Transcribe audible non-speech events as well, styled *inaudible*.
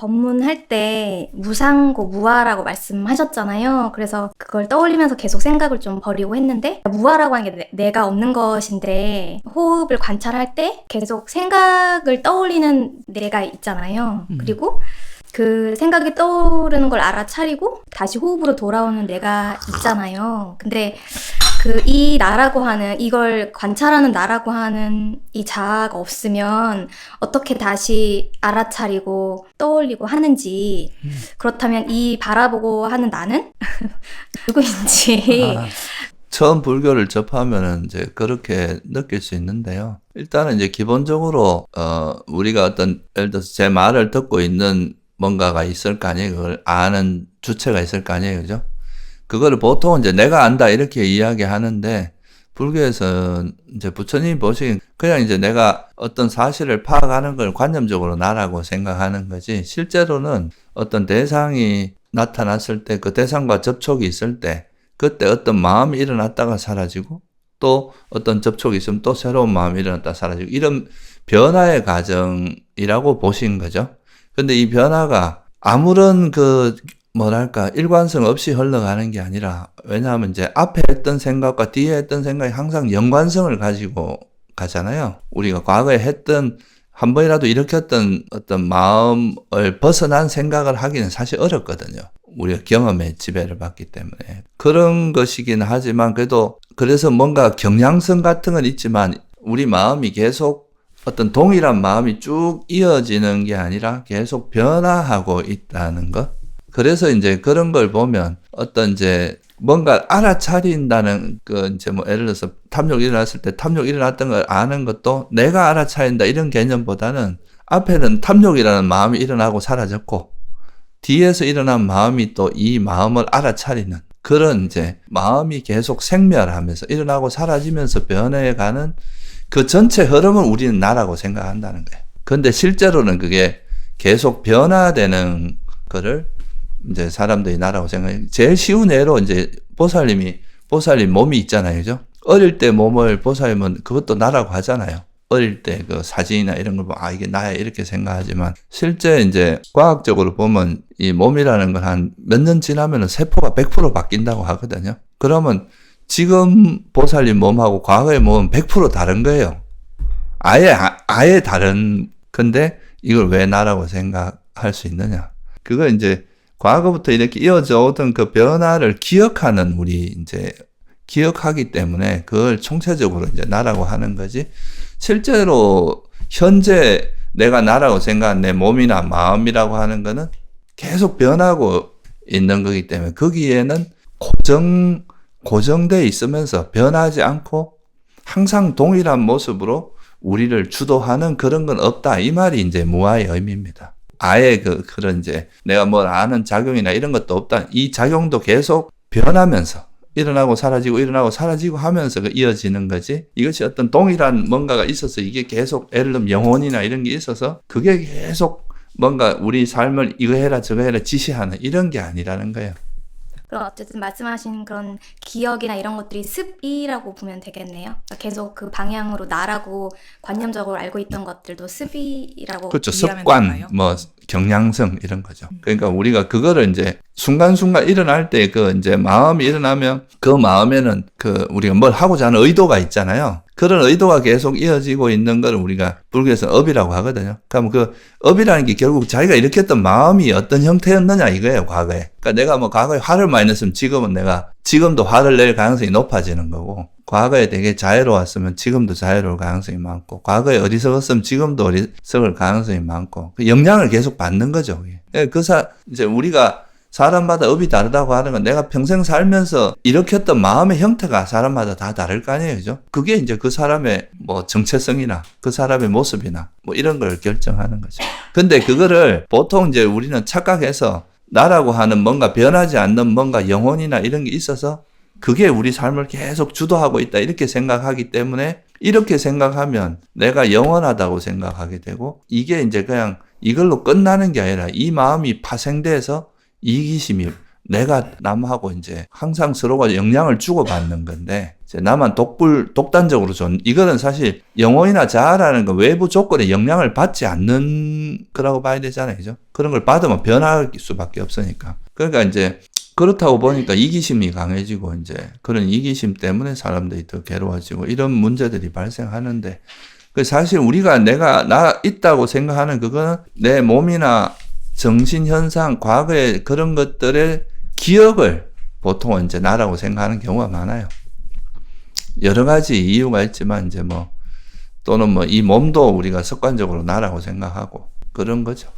법문할 때 무상고 무아라고 말씀하셨잖아요. 그래서 그걸 떠올리면서 계속 생각을 좀 버리고 했는데 무아라고 하는 게 내, 가 없는 것인데 호흡을 관찰할 때 계속 생각을 떠올리는 내가 있잖아요. 음. 그리고 그 생각이 떠오르는 걸 알아차리고 다시 호흡으로 돌아오는 내가 있잖아요. 근데 그 이 나라고 하는 이걸 관찰하는 나라고 하는 이 자아가 없으면 어떻게 다시 알아차리고 떠올리고 하는지 음. 그렇다면 이 바라보고 하는 나는 *laughs* 누구인지 아, 처음 불교를 접하면은 이제 그렇게 느낄 수 있는데요. 일단은 이제 기본적으로 어 우리가 어떤 예를 들어서 제 말을 듣고 있는 뭔가가 있을 거 아니에요. 그걸 아는 주체가 있을 거 아니에요. 그죠? 그거를 보통 이제 내가 안다 이렇게 이야기하는데 불교에서 이제 부처님이 보시기엔 그냥 이제 내가 어떤 사실을 파악하는 걸 관념적으로 나라고 생각하는 거지 실제로는 어떤 대상이 나타났을 때 그 대상과 접촉이 있을 때 그때 어떤 마음이 일어났다가 사라지고 또 어떤 접촉이 있으면 또 새로운 마음이 일어났다 사라지고 이런 변화의 과정이라고 보신 거죠. 근데 이 변화가 아무런 그 뭐랄까 일관성 없이 흘러가는 게 아니라 왜냐하면 이제 앞에 했던 생각과 뒤에 했던 생각이 항상 연관성을 가지고 가잖아요. 우리가 과거에 했던 한 번이라도 일으켰던 어떤 마음을 벗어난 생각을 하기는 사실 어렵거든요. 우리가 경험의 지배를 받기 때문에. 그런 것이긴 하지만 그래도 그래서 뭔가 경향성 같은 건 있지만 우리 마음이 계속 어떤 동일한 마음이 쭉 이어지는 게 아니라 계속 변화하고 있다는 것. 그래서 이제 그런 걸 보면 어떤 이제 뭔가 알아차린다는 그 이제 뭐 예를 들어서 탐욕이 일어났을 때 탐욕이 일어났던 걸 아는 것도 내가 알아차린다 이런 개념보다는 앞에는 탐욕이라는 마음이 일어나고 사라졌고 뒤에서 일어난 마음이 또 이 마음을 알아차리는 그런 이제 마음이 계속 생멸하면서 일어나고 사라지면서 변해가는 그 전체 흐름을 우리는 나라고 생각한다는 거예요. 근데 실제로는 그게 계속 변화되는 거를 이제 사람들이 나라고 생각해요. 제일 쉬운 예로 이제 보살님이 보살님 몸이 있잖아요. 그죠? 어릴 때 몸을 보살님은 그것도 나라고 하잖아요. 어릴 때 그 사진이나 이런 걸 보면 아 이게 나야 이렇게 생각하지만 실제 이제 과학적으로 보면 이 몸이라는 건 한 몇 년 지나면은 세포가 100% 바뀐다고 하거든요. 그러면 지금 보살님 몸하고 과거의 몸은 100% 다른 거예요. 아예 아- 아예 다른 건데 이걸 왜 나라고 생각할 수 있느냐? 그거 이제 과거부터 이렇게 이어져 오던 그 변화를 기억하는 우리 이제 기억하기 때문에 그걸 총체적으로 이제 나라고 하는 거지. 실제로 현재 내가 나라고 생각한 내 몸이나 마음이라고 하는 거는 계속 변하고 있는 거기 때문에 거기에는 고정 고정돼 있으면서 변하지 않고 항상 동일한 모습으로 우리를 주도하는 그런 건 없다. 이 말이 이제 무아의 의미입니다. 아예 그, 그런 이제 내가 뭘 아는 작용이나 이런 것도 없다. 이 작용도 계속 변하면서 일어나고 사라지고 일어나고 사라지고 하면서 그 이어지는 거지. 이것이 어떤 동일한 뭔가가 있어서 이게 계속 예를 들면 영혼이나 이런 게 있어서 그게 계속 뭔가 우리 삶을 이거 해라 저거 해라 지시하는 이런 게 아니라는 거예요. 그럼 어쨌든 말씀하신 그런 기억이나 이런 것들이 습이라고 보면 되겠네요. 그러니까 계속 그 방향으로 나라고 관념적으로 알고 있던 것들도 습이라고 그렇죠. 습관, 되나요? 뭐 경향성 이런 거죠. 그러니까 우리가 그거를 이제 순간순간 일어날 때 그 이제 마음이 일어나면 그 마음에는 그 우리가 뭘 하고자 하는 의도가 있잖아요. 그런 의도가 계속 이어지고 있는 걸 우리가 불교에서 업이라고 하거든요. 그럼 그 업이라는 게 결국 자기가 일으켰던 마음이 어떤 형태였느냐 이거예요, 과거에. 그러니까 내가 뭐 과거에 화를 많이 냈으면 지금은 내가 지금도 화를 낼 가능성이 높아지는 거고 과거에 되게 자유로웠으면 지금도 자유로울 가능성이 많고 과거에 어리석었으면 지금도 어리석을 가능성이 많고 그 영향을 계속 받는 거죠. 그게. 예, 그 사, 이제 우리가 사람마다 업이 다르다고 하는 건 내가 평생 살면서 일으켰던 마음의 형태가 사람마다 다 다를 거 아니에요. 그죠? 그게 이제 그 사람의 뭐 정체성이나 그 사람의 모습이나 뭐 이런 걸 결정하는 거죠. 근데 그거를 보통 이제 우리는 착각해서 나라고 하는 뭔가 변하지 않는 뭔가 영혼이나 이런 게 있어서 그게 우리 삶을 계속 주도하고 있다 이렇게 생각하기 때문에 이렇게 생각하면 내가 영원하다고 생각하게 되고 이게 이제 그냥 이걸로 끝나는 게 아니라 이 마음이 파생돼서 이기심이 내가 남하고 이제 항상 서로가 영향을 주고받는 건데 나만 독불 독단적으로 존 이거는 사실 영혼이나 자아라는 건 외부 조건에 영향을 받지 않는 거라고 봐야 되잖아요. 그죠? 그런 걸 받으면 변할 수밖에 없으니까. 그러니까 이제 그렇다고 보니까 이기심이 강해지고 이제 그런 이기심 때문에 사람들이 더 괴로워지고 이런 문제들이 발생하는데 그 사실 우리가 내가 나 있다고 생각하는 그거는 내 몸이나 정신 현상, 과거의 그런 것들의 기억을 보통은 이제 나라고 생각하는 경우가 많아요. 여러 가지 이유가 있지만 이제 뭐 또는 뭐 이 몸도 우리가 습관적으로 나라고 생각하고 그런 거죠.